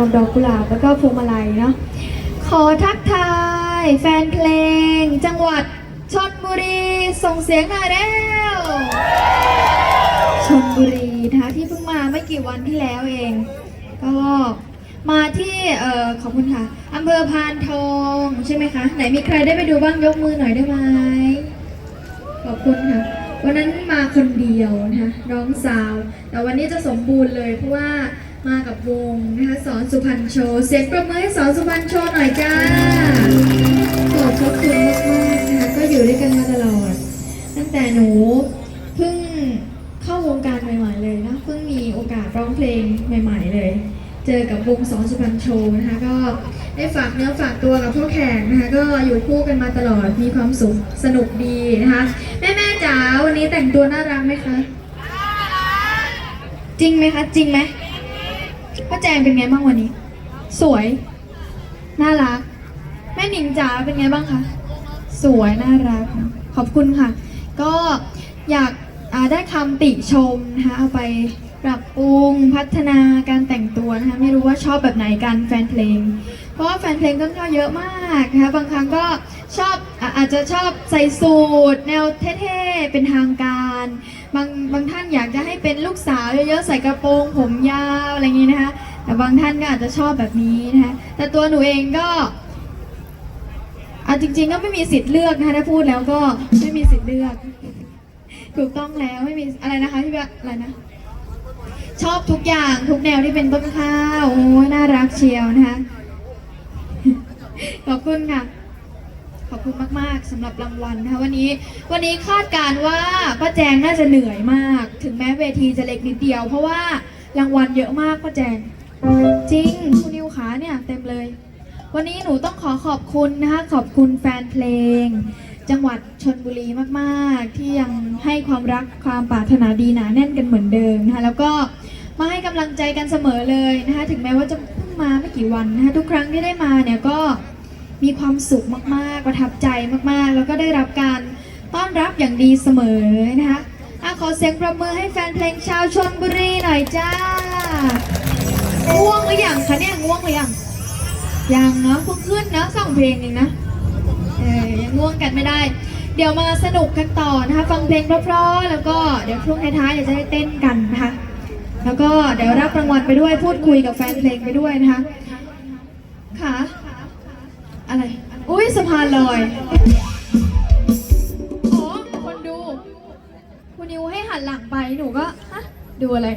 อมดอกกุหลาบแล้วก็พวงมาลัยเนาะขอทักทายแฟนเพลง จังหวัดชนบุรีส่งเสียงหน่อยแล้วชนบุรีนะคะที่เพิ่งมาไม่กี่วันที่แล้วเอง ก็มาที่เอ่อขอบคุณค่ะอำเภอพานทองใช่ไหมคะ ไหนมีใครได้ไปดูบ้างยกมือหน่อยได้ไหมขอบคุณค่ะ วันนั้นมาคนเดียวนะคะน้องสาว แต่วันนี้จะสมบูรณ์เลยเพราะว่า มากับวงนะคะสอนสุพรรณโชว์เสียงประมือให้สอนสุพรรณโชว์หน่อยจ้าขอบพระคุณมากๆนะคะก็อยู่ด้วยกันมาตลอด ตั้งแต่หนูเพิ่งเข้าวงการใหม่ๆเลยนะเพิ่งมีโอกาสร้องเพลงใหม่ ๆ เลย เจอกับวงสอนสุพรรณโชว์นะคะก็ได้ฝากเนื้อฝากตัวกับพวกแขกนะคะก็อยู่คู่กันมาตลอดมีความสุขสนุกดีนะคะแม่แม่ๆจ๋าวันนี้แต่งตัวน่ารักไหมคะจริงไหมคะจริงไหม ป้าแจงเป็นไงบ้างวันนี้ สวย น่ารัก แม่หนิงจ๋าเป็นไงบ้างคะ สวยน่ารัก ขอบคุณค่ะ ก็อยากาได้คำติชมนะคะเอาไปปรับปรุงพัฒนาการแต่งตัวนะคะไม่รู้ว่าชอบแบบไหนกันแฟนเพลง เพราะว่าแฟนเพลงก็เยอะมากนะคะบางครั้งก็ชอบอะอาจจะชอบใส่สูทแนวเท่ๆเป็นทางการ บางบางท่านอยากจะให้เป็นลูกสาวเยอะๆใส่กระโปรงผมยาวอะไรอย่างนี้นะคะ แต่บางท่านก็อาจจะชอบแบบนี้นะคะแต่ตัวหนูเองก็อะจริงๆก็ไม่มีสิทธิ์เลือกนะคะถ้าพูดแล้วก็ไม่มีสิทธิ์เลือก ถูกต้องแล้วไม่มีอะไรนะคะที่แบบอะไรนะชอบทุกอย่างทุกแนวที่เป็นต้นข้าวโอ้ยน่ารักเชียวนะคะขอบคุณค่ะ ขอบคุณมาก ๆสำหรับรางวัลนะคะวันนี้วันนี้คาดการณ์ว่าป้าแจงน่าจะเหนื่อยมาก ถึงแม้เวทีจะเล็กนิดเดียว เพราะว่ารางวัลเยอะมากป้าแจง จริงคุณนิวขาเนี่ยเต็มเลย วันนี้หนูต้องขอขอบคุณนะคะขอบคุณแฟนเพลง จังหวัดชนบุรีมากๆ ที่ยังให้ความรักความปรารถนาดีหนาแน่นกันเหมือนเดิมนะคะแล้วก็มาให้กำลังใจกันเสมอเลยนะคะถึงแม้ว่าจะเพิ่งมาไม่กี่วันนะคะทุกครั้งที่ได้มาเนี่ยก็ มีความสุขมากๆ ประทับใจมากๆ แล้วก็ได้รับการต้อนรับอย่างดีเสมอนะคะอะขอเสียงประมือให้แฟนเพลงชาวชนบุรีหน่อยจ้า ง่วงหรือยังคะเนี่ยง่วงหรือยัง ยังเนาะเพิ่งขึ้นนะสองเพลงเองนะ เออยังง่วงกันไม่ได้ เดี๋ยวมาสนุกกันต่อนะคะฟังเพลงเพราะๆแล้วก็เดี๋ยวช่วงท้ายๆเดี๋ยวจะได้เต้นกันนะคะ แล้วก็เดี๋ยวรับรางวัลไปด้วยพูดคุยกับแฟนเพลงไปด้วยนะคะค่ะ อะไร อุ้ยสะพานลอยอ๋อคนดู คุณนิวให้หันหลังไป หนูก็ฮะดูอะไร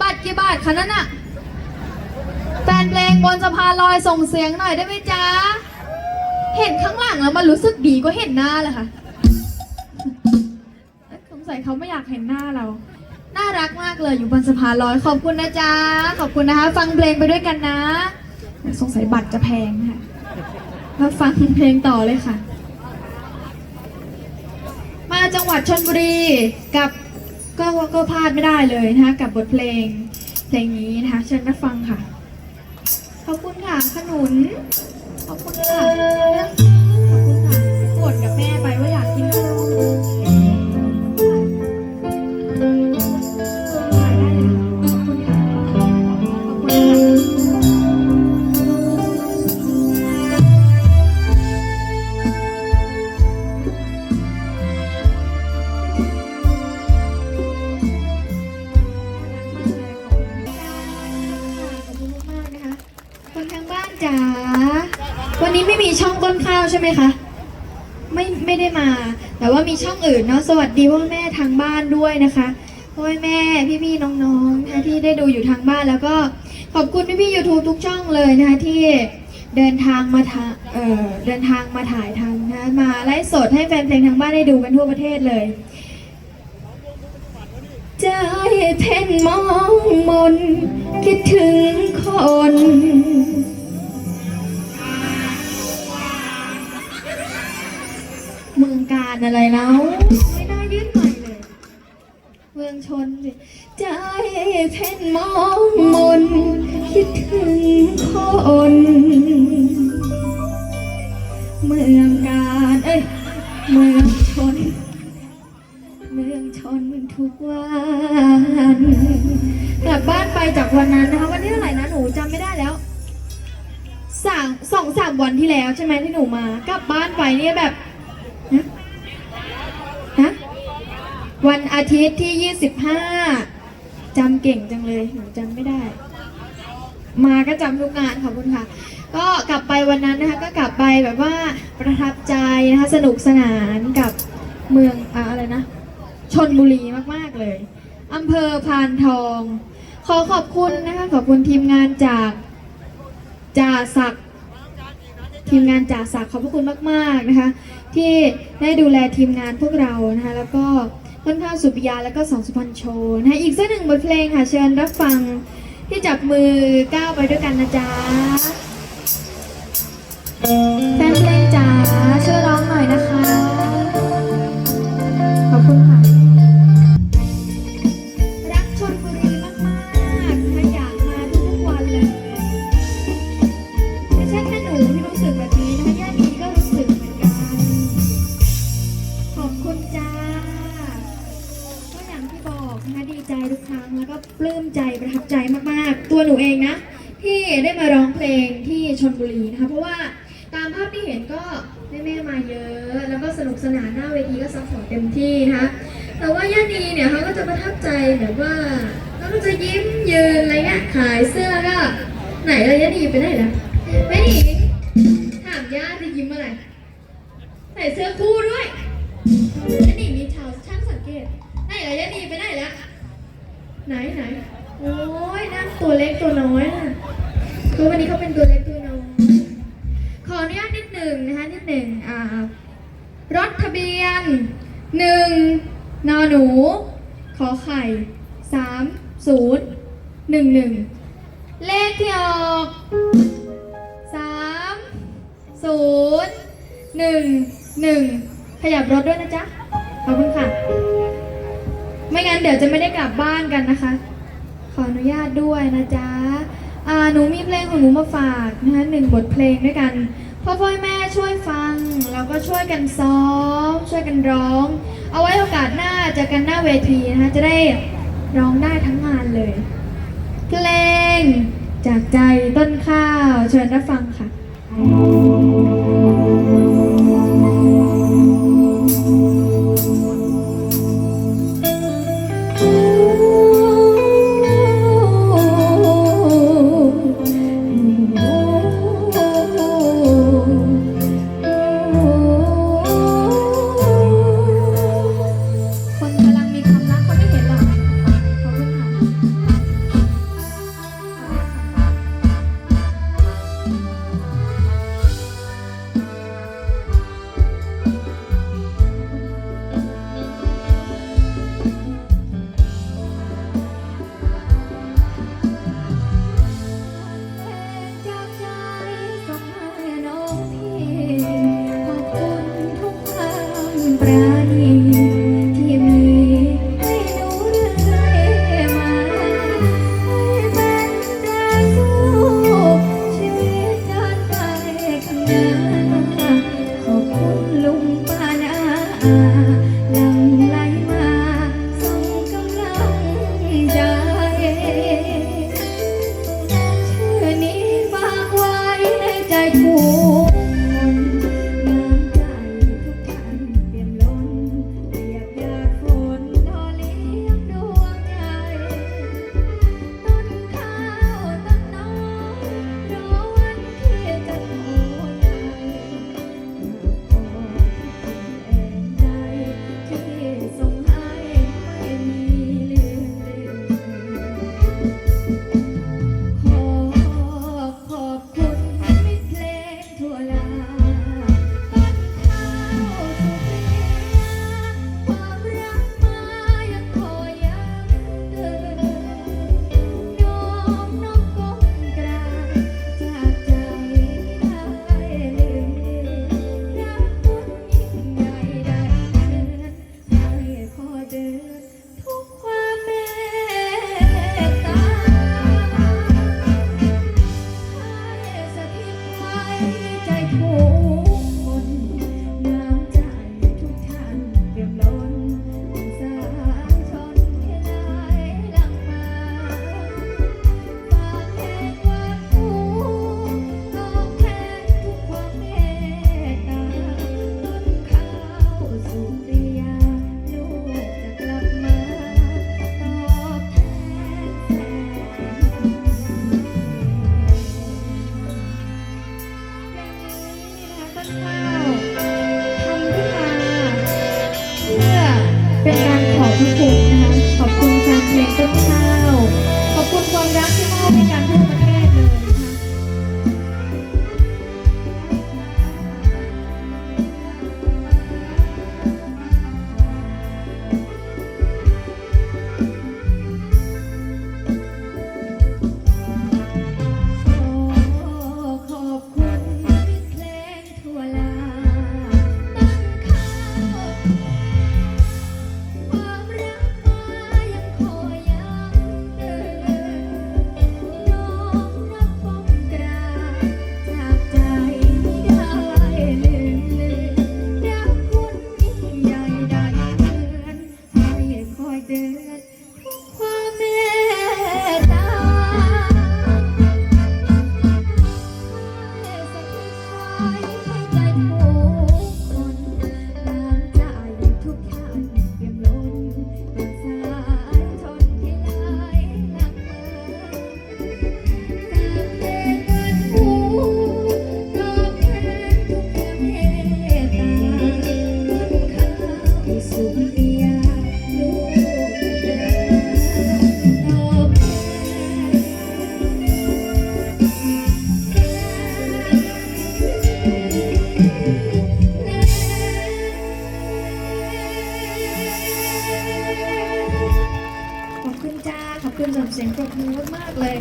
บัตรกี่บาทคะนั่นอะแฟนเพลงบนสะพานลอยส่งเสียงหน่อยได้ไหมจ๊ะ เห็นข้างหลังแล้วมันรู้สึกดีก็เห็นหน้าเลยค่ะเอ๊ะสงสัยเขาไม่อยากเห็นหน้าเรา น่ารักมากเลยอยู่บนสะพานลอย ขอบคุณนะจ๊ะ ขอบคุณนะคะ ฟังเพลงไปด้วยกันนะ สงสัยบัตรจะแพงค่ะ มาฟังเพลงต่อเลยค่ะ มาจังหวัดชนบุรีกับก็ก็พลาดไม่ได้เลยนะคะกับบทเพลงเพลงนี้นะคะเชิญรับฟังค่ะ ขอบคุณค่ะขนุน ขอบคุณค่ะ ช่ไหมคะไม่ไม่ได้มา แต่ว่ามีช่องอื่นเนาะสวัสดีพ่อแม่ทางบ้านด้วยนะคะพ่อแม่พี่ๆน้องๆนะคะที่ได้ดูอยู่ทางบ้านแล้วก็ขอบคุณพี่ๆ YouTube ทุกช่องเลยนะคะที่เดินทางมาทาเอ่อเดินทางมาถ่ายทำนะคะมาไลฟ์สดให้แฟนเพลงทางบ้านได้ดูกันทั่วประเทศเลยใจเพ่นมองมนคิดถึงค อะไรแล้วไม่น่ายื่นใหม่เลย เมืองชนสิใจเพ่นมองมน คิดถึงคนเมืองการเอ้ยเมืองชน เมืองชนทุกวันกลับบ้านไปจากวันนั้นนะคะวันที่เท่าไหร่นะหนูจำไม่ได้แล้วสามสองสามวันที่แล้วใช่ไหมที่หนูมากลับบ้านไปเนี่ยแบบฮะฮะ วันอาทิตย์ที่ 25จำเก่งจังเลยหนูจำไม่ได้ มาก็จำทุกงานขอบคุณค่ะ ก็กลับไปวันนั้นนะคะ ก็กลับไปแบบว่าประทับใจนะคะ สนุกสนานกับเมืองอะอะไรนะ ชนบุรีมากๆเลยอำเภอพานทอง ขอขอบคุณนะคะ ขอบคุณทีมงานจากจ่าศักดิ์ทีมงานจ่าศักดิ์ขอบพระคุณมาก ๆ นะคะ ที่ได้ดูแลทีมงานพวกเรานะคะ แล้วก็ ต้นข้าวสุปิยาและก็สองสุพรรณโชนะคะอีกสักหนึ่งบทเพลงค่ะเชิญรับฟังที่จับมือก้าวไปด้วยกันนะจ๊ะแฟนเพลงจ๋าช่วยร้องหน่อยนะคะ นี้ก็ซัพพอร์ตเต็มที่นะคะแต่ว่าย่านีเนี่ยเขาก็จะประทับใจแบบว่าเขาก็จะยิ้มยืนอะไรเงี้ยขายเสื้อก็ไหนเลยย่านีไปไหนละแม่หนิงถามย่าจะยิ้มอะไรใส่เสื้อคู่ด้วยย่านีมีชาวช่างสังเกตไหนเลยย่านีไปไหนละไหนไหนโอ้ยนั่งตัวเล็กตัวน้อยน่ะคือวันนี้เขาเป็นตัวเล็กตัวน้อยขออนุญาตนิดหนึ่งนะคะนิดหนึ่งอ่า รถทะเบียนหนึ่งนอหนู ขอไข่สามศูนย์หนึ่งหนึ่งเลขที่ออกสามศูนย์หนึ่งหนึ่งขยับรถด้วยนะจ๊ะ ขอบคุณค่ะ ไม่งั้นเดี๋ยวจะไม่ได้กลับบ้านกันนะคะ ขออนุญาตด้วยนะจ๊ะหนูมีเพลงของหนูมาฝากนะคะหนึ่งบทเพลงด้วยกัน พ่อพ่อแม่ช่วยฟังแล้วก็ช่วยกันซ้อม ช่วยกันร้อง เอาไว้โอกาสหน้าเจอกันหน้าเวทีนะคะจะได้ร้องได้ทั้งงานเลยเพลงจากใจต้นข้าว เชิญรับฟังค่ะ น